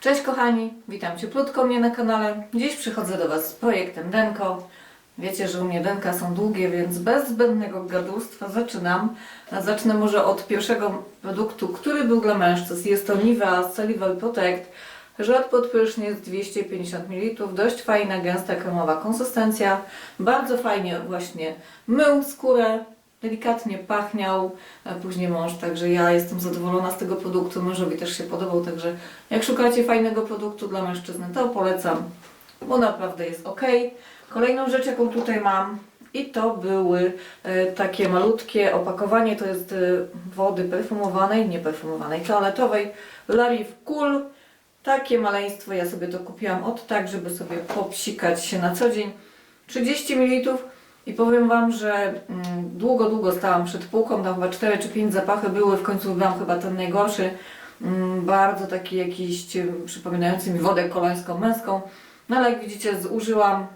Cześć kochani, witam cieplutko mnie na kanale. Dziś przychodzę do Was z projektem Denko. Wiecie, że u mnie Denka są długie, więc bez zbędnego gadulstwa zaczynam. Zacznę może od pierwszego produktu, który był dla mężczyzn. Jest to Nivea Salival Protect. Żel pod prysznic 250 ml, dość fajna, gęsta, kremowa konsystencja. Bardzo fajnie właśnie mył skórę, delikatnie pachniał. Później mąż, także ja jestem zadowolona z tego produktu. Mężowi też się podobał, także jak szukacie fajnego produktu dla mężczyzny, to polecam, bo naprawdę jest ok. Kolejną rzecz, jaką tutaj mam, i to były e, takie malutkie opakowanie, to jest e, wody perfumowanej, nie perfumowanej, toaletowej, Lariv Cool. Takie maleństwo, ja sobie to kupiłam od tak, żeby sobie popsikać się na co dzień. 30 ml i powiem Wam, że mm, długo, długo stałam przed półką, tam chyba 4 czy 5 zapachy były, w końcu wybrałam chyba ten najgorszy, mm, bardzo taki jakiś em, przypominający mi wodę kolońską męską, no ale jak widzicie zużyłam.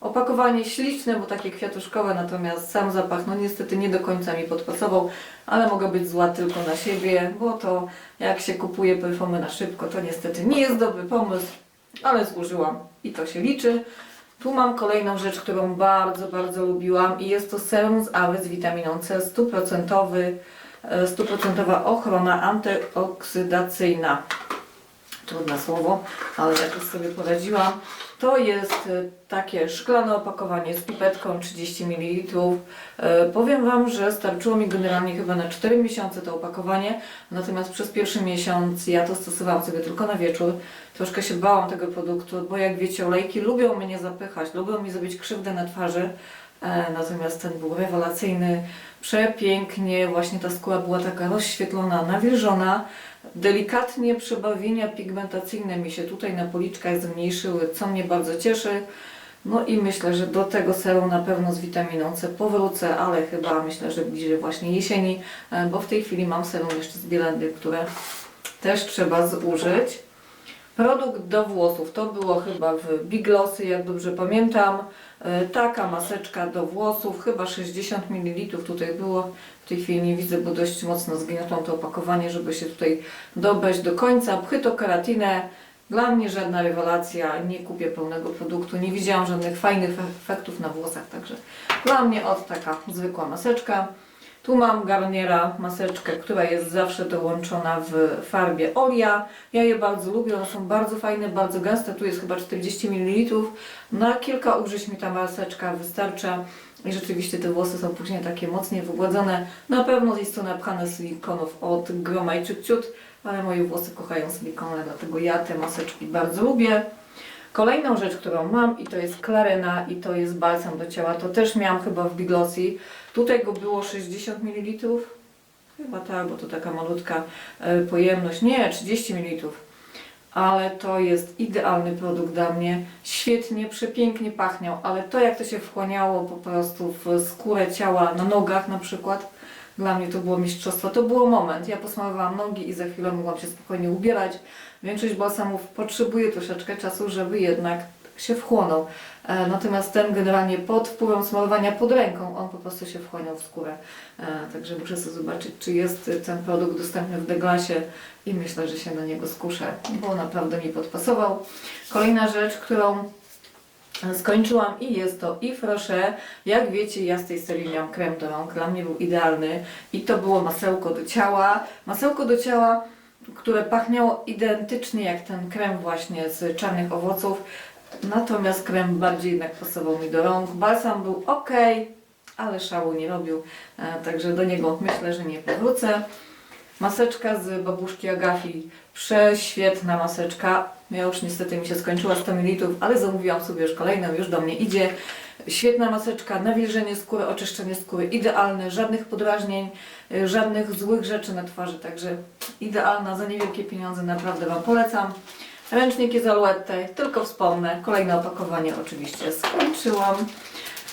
Opakowanie śliczne, bo takie kwiatuszkowe, natomiast sam zapach, no niestety nie do końca mi podpasował, ale mogę być zła tylko na siebie, bo to jak się kupuje perfumy na szybko, to niestety nie jest dobry pomysł, ale zużyłam. I to się liczy. Tu mam kolejną rzecz, którą bardzo, bardzo lubiłam i jest to serum z Awy z witaminą C, stuprocentowy, e, stuprocentowa ochrona antyoksydacyjna trudne słowo, ale jakoś sobie poradziłam. To jest e, takie szklane opakowanie z pipetką 30 ml. E, Powiem Wam, że starczyło mi generalnie chyba na 4 miesiące to opakowanie, natomiast przez pierwszy miesiąc ja to stosowałam sobie tylko na wieczór. Troszkę się bałam tego produktu, bo jak wiecie, olejki lubią mnie zapychać, lubią mi zrobić krzywdę na twarzy. E, Natomiast ten był rewelacyjny, przepięknie, właśnie ta skóra była taka rozświetlona, nawilżona. Delikatnie przebawienia pigmentacyjne mi się tutaj na policzkach zmniejszyły, co mnie bardzo cieszy. No i myślę, że do tego serum na pewno z witaminą C powrócę, ale chyba myślę, że bliżej właśnie jesieni, e, bo w tej chwili mam serum jeszcze z Bielendy, które też trzeba zużyć. Produkt do włosów to było chyba w Big Glossy, jak dobrze pamiętam. E, Taka maseczka do włosów, chyba 60 ml tutaj było. W tej chwili nie widzę, bo dość mocno zgniotłam to opakowanie, żeby się tutaj dobrać do końca. Phytokeratinę, dla mnie żadna rewelacja, nie kupię pełnego produktu, nie widziałam żadnych fajnych efektów na włosach, także dla mnie od taka zwykła maseczka. Tu mam Garniera maseczkę, która jest zawsze dołączona w farbie Olia. Ja je bardzo lubię, one są bardzo fajne, bardzo gęste. Tu jest chyba 40 ml. Na kilka użyć mi ta maseczka wystarcza. I rzeczywiście te włosy są później takie mocniej wygładzone. Na pewno jest to napchane silikonów od groma i ciut, ciut, ale moje włosy kochają silikony, dlatego ja te maseczki bardzo lubię. Kolejną rzecz, którą mam i to jest klaryna i to jest balsam do ciała, to też miałam chyba w Biglossy. Tutaj go było 60 ml. Chyba tak, bo to taka malutka e, pojemność. Nie, 30 ml. Ale to jest idealny produkt dla mnie. Świetnie, przepięknie pachniał, ale to jak to się wchłaniało po prostu w skórę ciała, na nogach na przykład, dla mnie to było mistrzostwo. To było moment. Ja posmarowałam nogi i za chwilę mogłam się spokojnie ubierać. Większość balsamów potrzebuje troszeczkę czasu, żeby jednak się wchłonął. E, Natomiast ten generalnie pod wpływem smarowania pod ręką, on po prostu się wchłaniał w skórę. E, Także muszę sobie zobaczyć, czy jest ten produkt dostępny w Deglasie i myślę, że się na niego skuszę, bo naprawdę mi podpasował. Kolejna rzecz, którą skończyłam i jest to Yves Rocher. Jak wiecie, ja z tej serii miałam krem do rąk, dla mnie był idealny i to było masełko do ciała. Masełko do ciała, które pachniało identycznie jak ten krem właśnie z czarnych owoców, natomiast krem bardziej jednak pasował mi do rąk. Balsam był ok, ale szału nie robił, e, także do niego myślę, że nie powrócę. Maseczka z babuszki Agafi, prześwietna maseczka. Ja już niestety mi się skończyła 100 ml, ale zamówiłam sobie już kolejną, już do mnie idzie. Świetna maseczka, nawilżenie skóry, oczyszczenie skóry, idealne, żadnych podrażnień, y, żadnych złych rzeczy na twarzy, także idealna, za niewielkie pieniądze, naprawdę Wam polecam. Ręczniki z tylko wspomnę, kolejne opakowanie oczywiście skończyłam.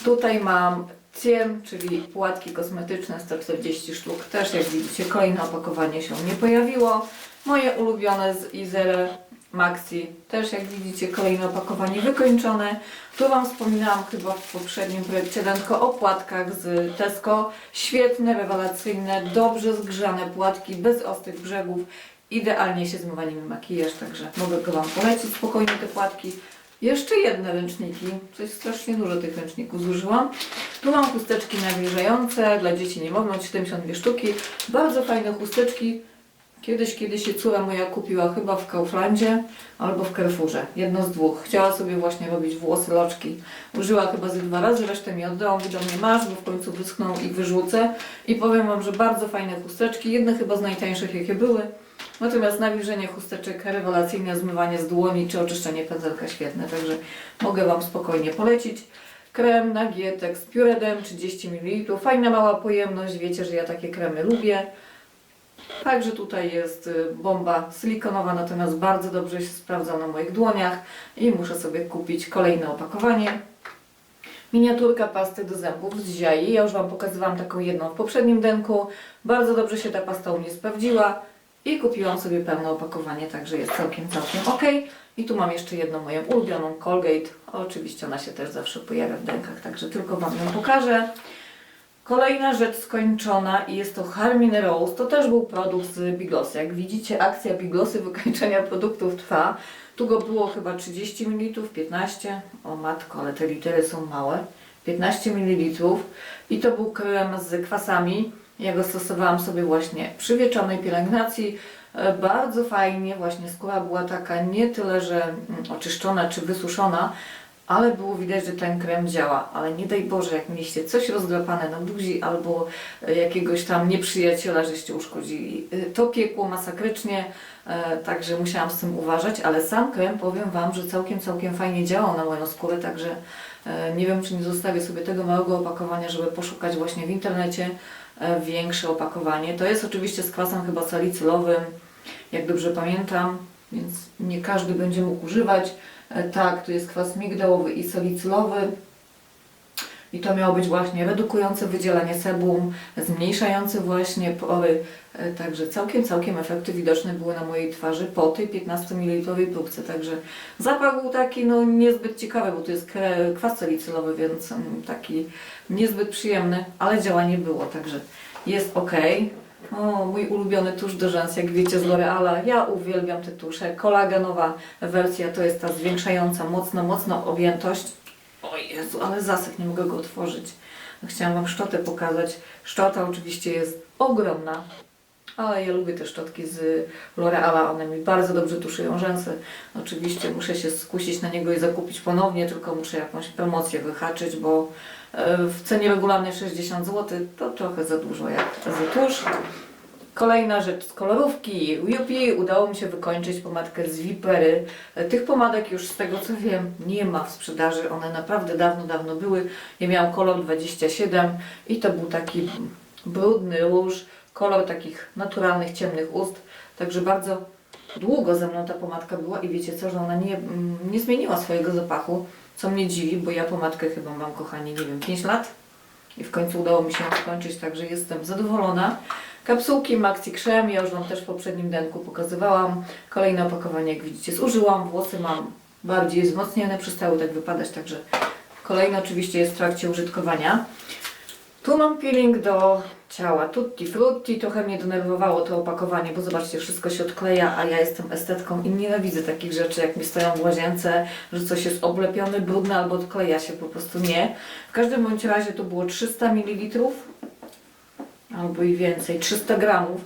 Tutaj mam Ciem, czyli płatki kosmetyczne 140 sztuk. Też jak widzicie kolejne opakowanie się nie pojawiło. Moje ulubione z Izere Maxi. Też jak widzicie kolejne opakowanie wykończone. Tu Wam wspominałam chyba w poprzednim projekcie o płatkach z Tesco. Świetne, rewelacyjne, dobrze zgrzane płatki, bez ostrych brzegów. Idealnie się zmywa nimi makijaż, także mogę go Wam polecić spokojnie te płatki. Jeszcze jedne ręczniki, coś strasznie dużo tych ręczników zużyłam. Tu mam chusteczki nawilżające dla dzieci niemowląt, 72 sztuki. Bardzo fajne chusteczki. Kiedyś, kiedyś się córa moja kupiła chyba w Kauflandzie albo w Carrefourze. Jedno z dwóch. Chciała sobie właśnie robić włosy, loczki. Użyła chyba ze dwa razy, resztę mi oddałam, do mnie masz, bo w końcu wyschną i wyrzucę. I powiem Wam, że bardzo fajne chusteczki. Jedne chyba z najtańszych jakie były. Natomiast nawilżenie chusteczek, rewelacyjne zmywanie z dłoni czy oczyszczenie pędzelka świetne. Także mogę Wam spokojnie polecić. Krem Nagietek z Puredem 30 ml. Fajna mała pojemność. Wiecie, że ja takie kremy lubię. Także tutaj jest y, bomba silikonowa, natomiast bardzo dobrze się sprawdza na moich dłoniach i muszę sobie kupić kolejne opakowanie. Miniaturka pasty do zębów z Ziai. Ja już Wam pokazywałam taką jedną w poprzednim denku. Bardzo dobrze się ta pasta u mnie sprawdziła i kupiłam sobie pełne opakowanie, także jest całkiem, całkiem ok. I tu mam jeszcze jedną moją ulubioną Colgate. Oczywiście ona się też zawsze pojawia w denkach, także tylko Wam ją pokażę. Kolejna rzecz skończona i jest to Harmin Rose. To też był produkt z Biglossy. Jak widzicie, akcja Biglossy wykończenia produktów trwa. Tu go było chyba 30 ml, 15. O matko, ale te litery są małe. 15 ml. I to był krem z kwasami. Ja go stosowałam sobie właśnie przy wieczornej pielęgnacji. E, Bardzo fajnie, właśnie skóra była taka nie tyle, że mm, oczyszczona czy wysuszona, ale było widać, że ten krem działa. Ale nie daj Boże, jak mieliście coś rozdrapane na buzi albo e, jakiegoś tam nieprzyjaciela, żeście uszkodzili. E, To piekło masakrycznie, także musiałam z tym uważać, ale sam krem, powiem Wam, że całkiem, całkiem fajnie działał na moją skórę, także nie wiem, czy nie zostawię sobie tego małego opakowania, żeby poszukać właśnie w internecie e, większe opakowanie. To jest oczywiście z kwasem chyba salicylowym, jak dobrze pamiętam, więc nie każdy będzie mógł używać. E, Tak, tu jest kwas migdałowy i salicylowy. I to miało być właśnie redukujące wydzielanie sebum, zmniejszające właśnie pory. E, Także całkiem, całkiem efekty widoczne były na mojej twarzy po tej 15 ml próbce. Także zapach był taki no niezbyt ciekawy, bo to jest kwas salicylowy, więc mm, taki niezbyt przyjemny, ale działanie było, także jest ok. O, mój ulubiony tusz do rzęs, jak wiecie, z L'Oreala. Ja uwielbiam te tusze. Kolagenowa wersja to jest ta zwiększająca mocno, mocno objętość. Jezu, ale zasek, nie mogę go otworzyć. Chciałam Wam szczotę pokazać. Szczota oczywiście jest ogromna, ale ja lubię te szczotki z L'Oreala. One mi bardzo dobrze tuszują rzęsy. Oczywiście muszę się skusić na niego i zakupić ponownie, tylko muszę jakąś promocję wyhaczyć, bo e, w cenie regularnej 60 zł to trochę za dużo jak za tusz. Kolejna rzecz z kolorówki. Yupi udało mi się wykończyć pomadkę z Vipery. Tych pomadek już z tego co wiem nie ma w sprzedaży. One naprawdę dawno, dawno były. Ja miałam kolor 27 i to był taki brudny róż, kolor takich naturalnych, ciemnych ust. Także bardzo długo ze mną ta pomadka była i wiecie co, że ona nie, mm, nie zmieniła swojego zapachu, co mnie dziwi, bo ja pomadkę chyba mam, kochani, nie wiem, 5 lat i w końcu udało mi się skończyć, także jestem zadowolona. Kapsułki Maxi Krem, ja już Wam też w poprzednim denku pokazywałam. Kolejne opakowanie, jak widzicie, zużyłam. Włosy mam bardziej wzmocnione, przestały tak wypadać, także kolejne oczywiście jest w trakcie użytkowania. Tu mam peeling do ciała Tutti Frutti. Trochę mnie denerwowało to opakowanie, bo zobaczcie, wszystko się odkleja, a ja jestem estetką i nienawidzę takich rzeczy, jak mi stoją w łazience, że coś jest oblepione, brudne albo odkleja się, po prostu nie. W każdym bądź razie to było 300 ml albo i więcej, 300 gramów.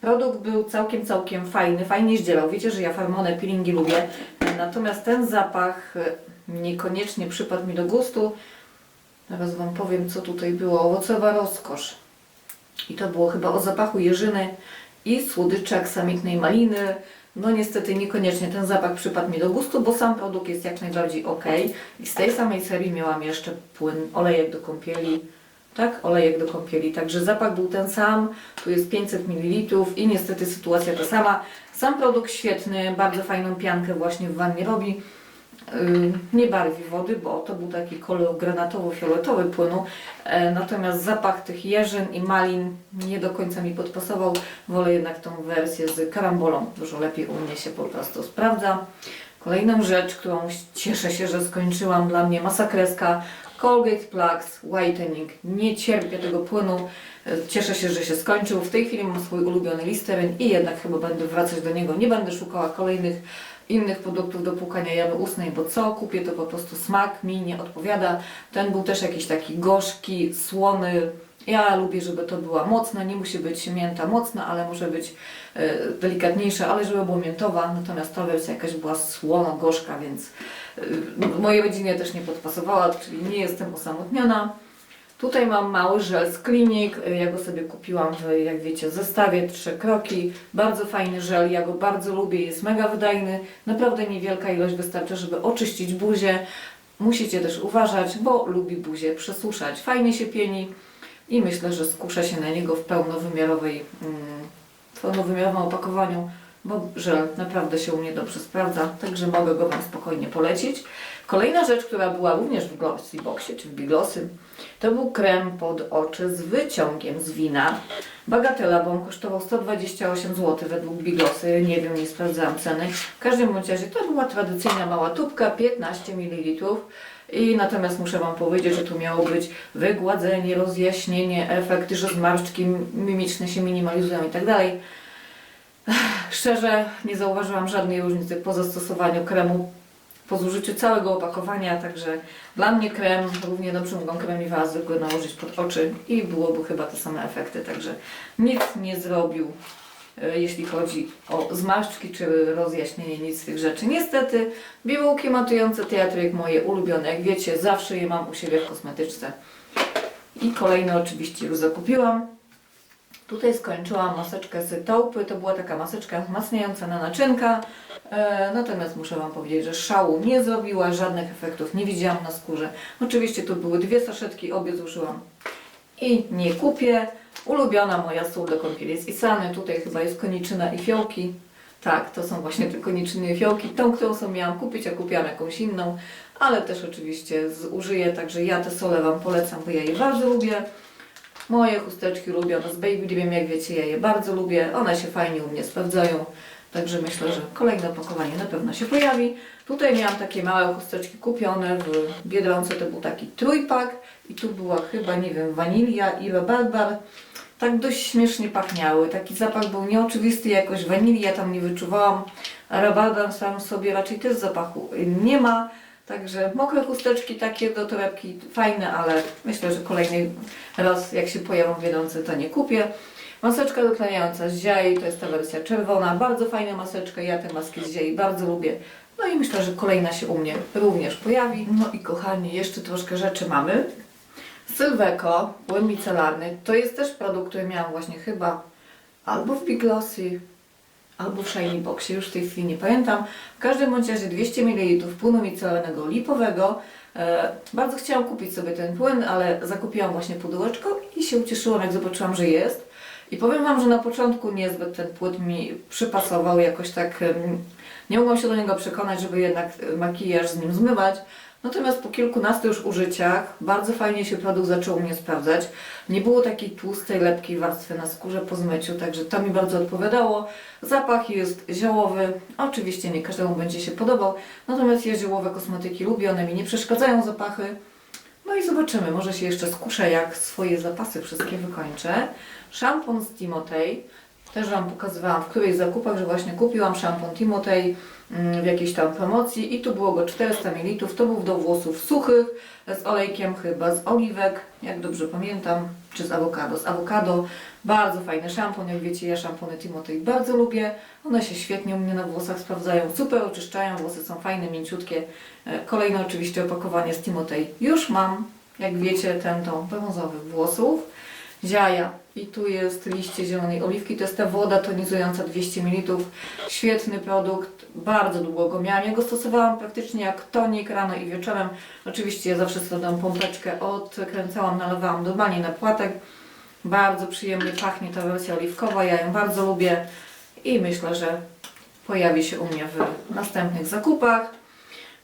Produkt był całkiem, całkiem fajny, fajnie zdzielał. Wiecie, że ja farmone peelingi lubię, natomiast ten zapach e, niekoniecznie przypadł mi do gustu. Zaraz Wam powiem, co tutaj było. Owocowa rozkosz. I to było chyba o zapachu jeżyny i słodyczy aksamitnej maliny. No niestety niekoniecznie ten zapach przypadł mi do gustu, bo sam produkt jest jak najbardziej ok. I z tej samej serii miałam jeszcze płyn, olejek do kąpieli. Tak, olejek do kąpieli. Także zapach był ten sam, tu jest 500 ml i niestety sytuacja ta sama. Sam produkt świetny, bardzo fajną piankę właśnie w wannie robi. Yy, nie barwi wody, bo to był taki kolor granatowo-fioletowy płynu. E, natomiast zapach tych jeżyn i malin nie do końca mi podpasował. Wolę jednak tą wersję z karambolą. Dużo lepiej u mnie się po prostu sprawdza. Kolejną rzecz, którą cieszę się, że skończyłam, dla mnie masakreska, Colgate Plax Whitening. Nie cierpię tego płynu. E, Cieszę się, że się skończył. W tej chwili mam swój ulubiony Listerine i jednak chyba będę wracać do niego. Nie będę szukała kolejnych innych produktów do płukania jamy ustnej, bo co kupię to po prostu smak mi nie odpowiada. Ten był też jakiś taki gorzki, słony. Ja lubię, żeby to była mocna, nie musi być mięta mocna, ale może być e, delikatniejsza, ale żeby była miętowa. Natomiast ta wersja jakaś była słona, gorzka, więc mojej rodzinie też nie podpasowała, czyli nie jestem osamotniona. Tutaj mam mały żel z klinik, ja go sobie kupiłam w, jak wiecie, zestawie trzy kroki. Bardzo fajny żel, ja go bardzo lubię, jest mega wydajny. Naprawdę niewielka ilość wystarczy, żeby oczyścić buzię. Musicie też uważać, bo lubi buzię przesuszać. Fajnie się pieni i myślę, że skuszę się na niego w pełnowymiarowej, mm, pełnowymiarowym opakowaniu, bo żel naprawdę się u mnie dobrze sprawdza, także mogę go Wam spokojnie polecić. Kolejna rzecz, która była również w Glossy Boxie, czy w Biglosy, to był krem pod oczy z wyciągiem z wina. Bagatela, bo on kosztował 128 zł według Biglosy, nie wiem, nie sprawdzałam ceny. W każdym razie to była tradycyjna mała tubka, 15 ml. I natomiast muszę Wam powiedzieć, że tu miało być wygładzenie, rozjaśnienie, efekt, że zmarszczki mimiczne się minimalizują i tak dalej. Szczerze nie zauważyłam żadnej różnicy po zastosowaniu kremu, po zużyciu całego opakowania, także dla mnie krem równie dobrze mogą kremiwa zwykły nałożyć pod oczy i byłoby chyba te same efekty, także nic nie zrobił, e, jeśli chodzi o zmarszczki czy rozjaśnienie nic z tych rzeczy. Niestety, bibułki matujące teatryk moje ulubione, jak wiecie, zawsze je mam u siebie w kosmetyczce. I kolejne oczywiście już zakupiłam. Tutaj skończyłam maseczkę z taupy, to była taka maseczka wzmacniająca na naczynka, e, natomiast muszę Wam powiedzieć, że szału nie zrobiła, żadnych efektów nie widziałam na skórze. Oczywiście tu były dwie saszetki, obie zużyłam i nie kupię. Ulubiona moja sól do kąpieli z Isany, tutaj chyba jest koniczyna i fiołki. Tak, to są właśnie te koniczyny i fiołki. Tą, którą sobie miałam kupić, a kupiłam jakąś inną, ale też oczywiście zużyję, także ja te sole Wam polecam, bo ja je bardzo lubię. Moje chusteczki lubione z Baby Dibiem, jak wiecie, ja je bardzo lubię. One się fajnie u mnie sprawdzają. Także myślę, że kolejne opakowanie na pewno się pojawi. Tutaj miałam takie małe chusteczki kupione w Biedronce. To był taki trójpak i tu była chyba, nie wiem, wanilia i rabarbar. Tak dość śmiesznie pachniały. Taki zapach był nieoczywisty, jakoś wanilii ja tam nie wyczuwałam. Rabarbar sam sobie raczej też zapachu nie ma. Także mokre chusteczki takie do torebki fajne, ale myślę, że kolejny raz jak się pojawią w Biedronce to nie kupię. Maseczka doklejająca z Ziai, to jest ta wersja czerwona, bardzo fajna maseczka, ja te maski z Ziai bardzo lubię. No i myślę, że kolejna się u mnie również pojawi. No i kochani, jeszcze troszkę rzeczy mamy. Sylweko, płyn micelarny, to jest też produkt, który miałam właśnie chyba albo w Big albo w Shiny Boxie, już w tej chwili nie pamiętam. W każdym bądź razie 200 ml płynu micelarnego lipowego. E, bardzo chciałam kupić sobie ten płyn, ale zakupiłam właśnie pudełeczko i się ucieszyłam, jak zobaczyłam, że jest. I powiem Wam, że na początku niezbyt ten płyn mi przypasował, jakoś tak nie mogłam się do niego przekonać, żeby jednak e, makijaż z nim zmywać. Natomiast po kilkunastu już użyciach bardzo fajnie się produkt zaczął u mnie sprawdzać. Nie było takiej tłustej, lepkiej warstwy na skórze po zmyciu, także to mi bardzo odpowiadało. Zapach jest ziołowy, oczywiście nie każdemu będzie się podobał, natomiast ja ziołowe kosmetyki lubię, one mi nie przeszkadzają zapachy. No i zobaczymy, może się jeszcze skuszę, jak swoje zapasy wszystkie wykończę. Szampon z Timotej. Też Wam pokazywałam w którejś zakupach, że właśnie kupiłam szampon Timotej mm, w jakiejś tam promocji i tu było go 400 ml. To był do włosów suchych z olejkiem chyba z oliwek, jak dobrze pamiętam, czy z awokado. Z awokado. Bardzo fajny szampon, jak wiecie, ja szampony Timotej bardzo lubię. One się świetnie u mnie na włosach sprawdzają, super oczyszczają, włosy są fajne, mięciutkie. E, Kolejne oczywiście opakowanie z Timotej już mam, jak wiecie, ten ton brązowych włosów. Ziaja. I tu jest liście zielonej oliwki. To jest ta woda tonizująca 200 ml. Świetny produkt. Bardzo długo go miałam. Ja go stosowałam praktycznie jak tonik rano i wieczorem. Oczywiście ja zawsze sobie pompeczkę odkręcałam, nalewałam normalnie na płatek. Bardzo przyjemnie pachnie ta wersja oliwkowa. Ja ją bardzo lubię i myślę, że pojawi się u mnie w następnych zakupach.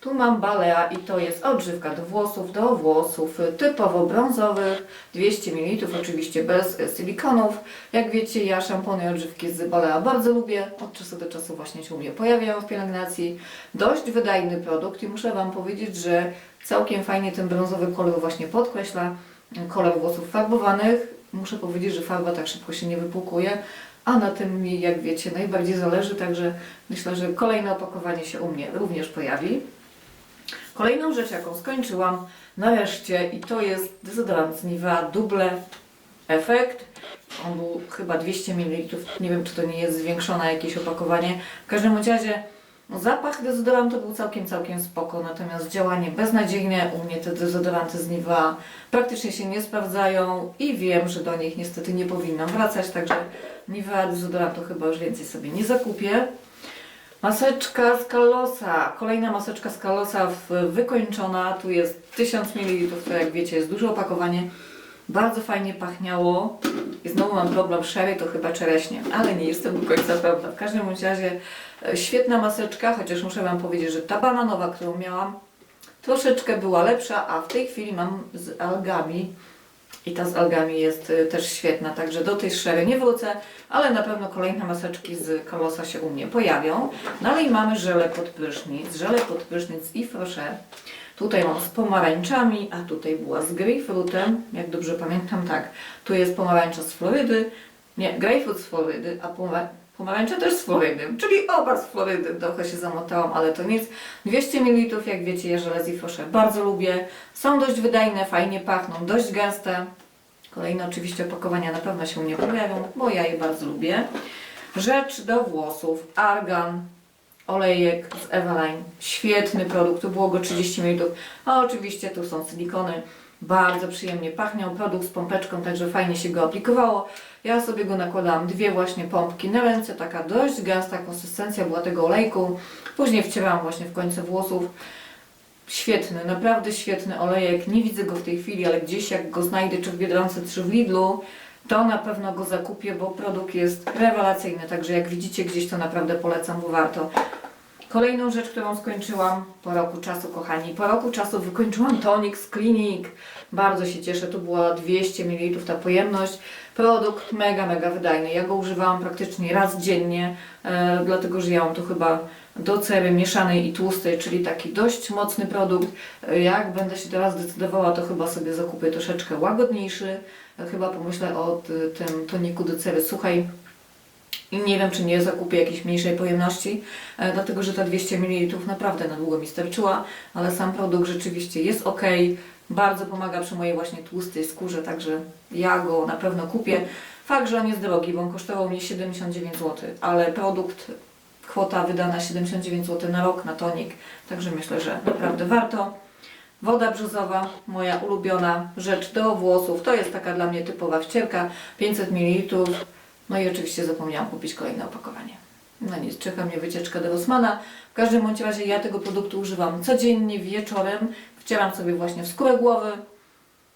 Tu mam Balea i to jest odżywka do włosów, do włosów typowo brązowych, 200 ml, oczywiście bez silikonów. Jak wiecie, ja szampony i odżywki z Balea bardzo lubię, od czasu do czasu właśnie się u mnie pojawiają w pielęgnacji. Dość wydajny produkt i muszę Wam powiedzieć, że całkiem fajnie ten brązowy kolor właśnie podkreśla kolor włosów farbowanych. Muszę powiedzieć, że farba tak szybko się nie wypłukuje, a na tym mi, jak wiecie, najbardziej zależy, także myślę, że kolejne opakowanie się u mnie również pojawi. Kolejną rzecz, jaką skończyłam nareszcie i to jest dezodorant z Nivea Double Effect. On był chyba 200 ml, nie wiem czy to nie jest zwiększone jakieś opakowanie. W każdym razie no, zapach dezodorantu był całkiem, całkiem spoko, natomiast działanie beznadziejne. U mnie te dezodoranty z Nivea praktycznie się nie sprawdzają i wiem, że do nich niestety nie powinnam wracać, także Nivea dezodorantu chyba już więcej sobie nie zakupię. Maseczka z Kalosa. Kolejna maseczka z Kalosa wykończona. Tu jest 1000 ml, to jak wiecie jest duże opakowanie. Bardzo fajnie pachniało. I znowu mam problem sherry, to chyba czereśnie, ale nie jestem do końca pewna. W każdym razie e, świetna maseczka, chociaż muszę Wam powiedzieć, że ta bananowa, którą miałam, troszeczkę była lepsza, a w tej chwili mam z algami. I ta z algami jest y, też świetna, także do tej szery nie wrócę, ale na pewno kolejne maseczki z Kolosa się u mnie pojawią. Dalej mamy żele pod prysznic, żele pod prysznic i proszę. Tutaj mam z pomarańczami, a tutaj była z grejpfrutem, jak dobrze pamiętam, tak. Tu jest pomarańcza z Florydy, nie, grejpfrut z Florydy, a pomara- pomarańcza też z Florydy, czyli oba z Florydy. Trochę się zamotałam, ale to nic. 200 ml, jak wiecie, ja żele z Ifrosze bardzo lubię. Są dość wydajne, fajnie pachną, dość gęste. Kolejne oczywiście opakowania na pewno się nie pojawią, bo ja je bardzo lubię. Rzecz do włosów, argan, olejek z Eveline. Świetny produkt, tu było go 30 ml. A oczywiście tu są silikony. Bardzo przyjemnie pachniał, produkt z pompeczką, także fajnie się go aplikowało. Ja sobie go nakładałam dwie właśnie pompki na ręce, taka dość gęsta konsystencja była tego olejku. Później wcierałam właśnie w końce włosów. Świetny, naprawdę świetny olejek. Nie widzę go w tej chwili, ale gdzieś jak go znajdę, czy w Biedronce, czy w Lidlu, to na pewno go zakupię, bo produkt jest rewelacyjny. Także jak widzicie gdzieś, to naprawdę polecam, bo warto. Kolejną rzecz, którą skończyłam po roku czasu, kochani. Po roku czasu wykończyłam tonik z Clinic. Bardzo się cieszę, tu była 200 ml ta pojemność. Produkt mega, mega wydajny. Ja go używałam praktycznie raz dziennie, e, dlatego że ja mam tu chyba do cery mieszanej i tłustej, czyli taki dość mocny produkt. E, Jak będę się teraz decydowała, to chyba sobie zakupię troszeczkę łagodniejszy. E, Chyba pomyślę o tym toniku do cery suchej. Nie wiem, czy nie zakupię jakiejś mniejszej pojemności, e, dlatego że ta 200 ml naprawdę na długo mi starczyła, ale sam produkt rzeczywiście jest ok. Bardzo pomaga przy mojej właśnie tłustej skórze, także ja go na pewno kupię. Fakt, że on jest drogi, bo on kosztował mnie 79 zł, ale produkt, kwota wydana 79 zł na rok na tonik, także myślę, że naprawdę warto. Woda brzozowa, moja ulubiona rzecz do włosów, to jest taka dla mnie typowa wcierka, 500 ml. No i oczywiście zapomniałam kupić kolejne opakowanie. No nic, czeka mnie wycieczka do Rossmana. W każdym bądź razie ja tego produktu używam codziennie, wieczorem. Wcieram sobie właśnie w skórę głowy.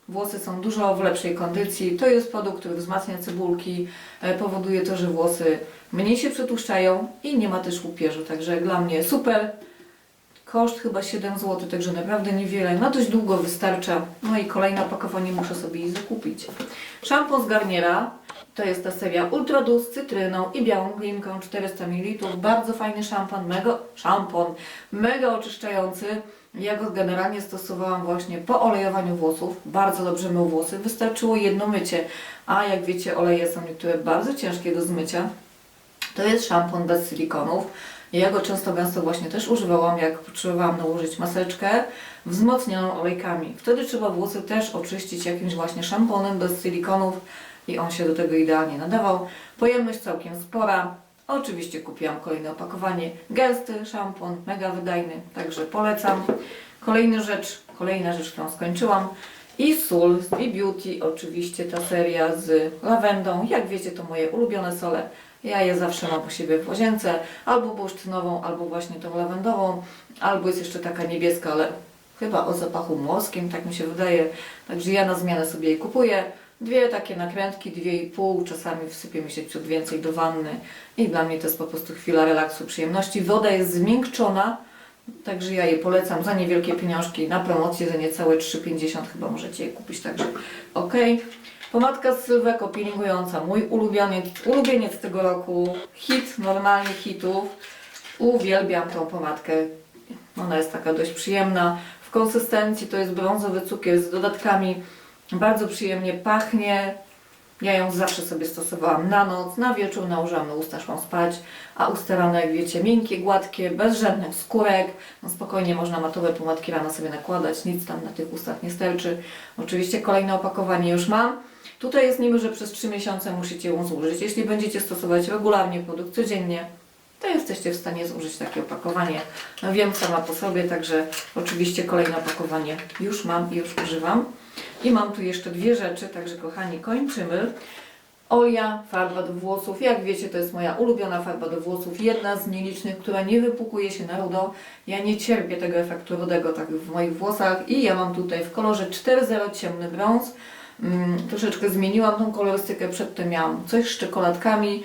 Włosy są dużo w lepszej kondycji. To jest produkt, który wzmacnia cebulki, e, powoduje to, że włosy mniej się przetłuszczają i nie ma też łupieżu. Także dla mnie super. Koszt chyba 7 zł, także naprawdę niewiele. Na dość długo wystarcza. No i kolejne opakowanie muszę sobie jej zakupić. Szampon z Garniera. To jest ta seria Ultra Dust z cytryną i białą glinką 400 ml. Bardzo fajny szampon, mega, szampon, mega oczyszczający. Ja go generalnie stosowałam właśnie po olejowaniu włosów. Bardzo dobrze mył włosy. Wystarczyło jedno mycie. A jak wiecie, oleje są niektóre bardzo ciężkie do zmycia. To jest szampon bez silikonów. Ja go często gęsto właśnie też używałam, jak potrzebowałam nałożyć maseczkę wzmocnioną olejkami. Wtedy trzeba włosy też oczyścić jakimś właśnie szamponem bez silikonów i on się do tego idealnie nadawał. Pojemność całkiem spora. Oczywiście kupiłam kolejne opakowanie. Gęsty szampon, mega wydajny, także polecam. Kolejna rzecz, kolejna rzecz, którą skończyłam. I sól z B-Beauty, oczywiście ta seria z lawendą. Jak wiecie, to moje ulubione sole. Ja je zawsze mam u siebie w łazience, albo bursztynową, albo właśnie tą lawendową, albo jest jeszcze taka niebieska, ale chyba o zapachu morskim, tak mi się wydaje. Także ja na zmianę sobie jej kupuję. Dwie takie nakrętki, dwie i pół, czasami wsypie mi się ciut więcej do wanny i dla mnie to jest po prostu chwila relaksu, przyjemności. Woda jest zmiękczona, Także ja je polecam za niewielkie pieniążki na promocję, za niecałe 3,50 chyba możecie je kupić, także ok. Pomadka z Sylweko peelingująca, mój ulubieniec, ulubieniec tego roku, hit, normalnie hitów. Uwielbiam tą pomadkę, ona jest taka dość przyjemna. W konsystencji to jest brązowy cukier z dodatkami, bardzo przyjemnie pachnie. Ja ją zawsze sobie stosowałam na noc, na wieczór nałożyłam na usta, szłam spać, a usta rano, jak wiecie, miękkie, gładkie, bez żadnych skórek. No spokojnie można matowe pomadki rano sobie nakładać, nic tam na tych ustach nie sterczy. Oczywiście kolejne opakowanie już mam. Tutaj jest niby, że przez 3 miesiące musicie ją zużyć. Jeśli będziecie stosować regularnie produkt codziennie, to jesteście w stanie zużyć takie opakowanie. No wiem sama po sobie, także oczywiście kolejne opakowanie już mam i już używam. I mam tu jeszcze dwie rzeczy, także kochani, kończymy. Olia, farba do włosów. Jak wiecie, to jest moja ulubiona farba do włosów. Jedna z nielicznych, która nie wypukuje się na rudo. Ja nie cierpię tego efektu rudego tak w moich włosach. I ja mam tutaj w kolorze 4.0 ciemny brąz. Mm, troszeczkę zmieniłam tą kolorystykę. Przedtem miałam coś z czekoladkami,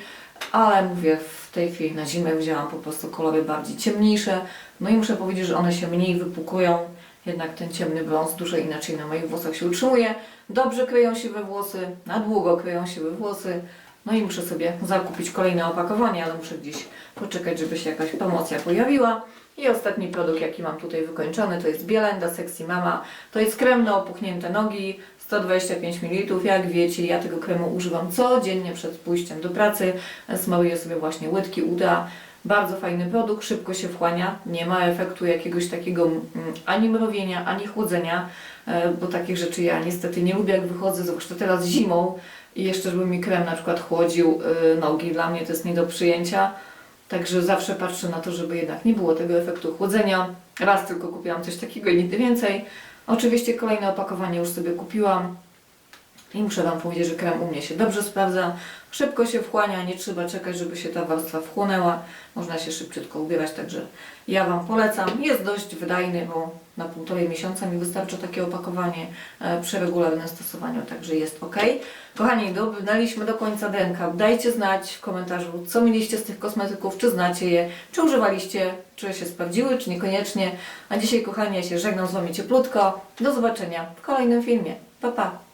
ale mówię, w tej chwili na zimę wzięłam po prostu kolory bardziej ciemniejsze. No i muszę powiedzieć, że one się mniej wypukują. Jednak ten ciemny brąz dużo inaczej na moich włosach się utrzymuje. Dobrze kryją się we włosy, na długo kryją się we włosy. No i muszę sobie zakupić kolejne opakowanie, ale muszę gdzieś poczekać, żeby się jakaś promocja pojawiła. I ostatni produkt, jaki mam tutaj wykończony, to jest Bielenda Sexy Mama. To jest krem na opuchnięte nogi, 125 ml. Jak wiecie, ja tego kremu używam codziennie przed pójściem do pracy. Smaruję sobie właśnie łydki uda. Bardzo fajny produkt, szybko się wchłania, nie ma efektu jakiegoś takiego mm, ani mrowienia, ani chłodzenia, e, bo takich rzeczy ja niestety nie lubię jak wychodzę, zwłaszcza teraz zimą i jeszcze żeby mi krem na przykład chłodził e, nogi, dla mnie to jest nie do przyjęcia. Także zawsze patrzę na to, żeby jednak nie było tego efektu chłodzenia. Raz tylko kupiłam coś takiego i nigdy więcej. Oczywiście kolejne opakowanie już sobie kupiłam. I muszę Wam powiedzieć, że krem u mnie się dobrze sprawdza. Szybko się wchłania, nie trzeba czekać, żeby się ta warstwa wchłonęła. Można się szybciutko ubierać, także ja Wam polecam. Jest dość wydajny, bo na półtorej miesiąca mi wystarczy takie opakowanie e, przy regularnym stosowaniu, także jest ok. Kochani, dobrnęliśmy do końca denka. Dajcie znać w komentarzu, co mieliście z tych kosmetyków, czy znacie je, czy używaliście, czy się sprawdziły, czy niekoniecznie. A dzisiaj, kochani, ja się żegnam z Wami cieplutko. Do zobaczenia w kolejnym filmie. Pa, pa!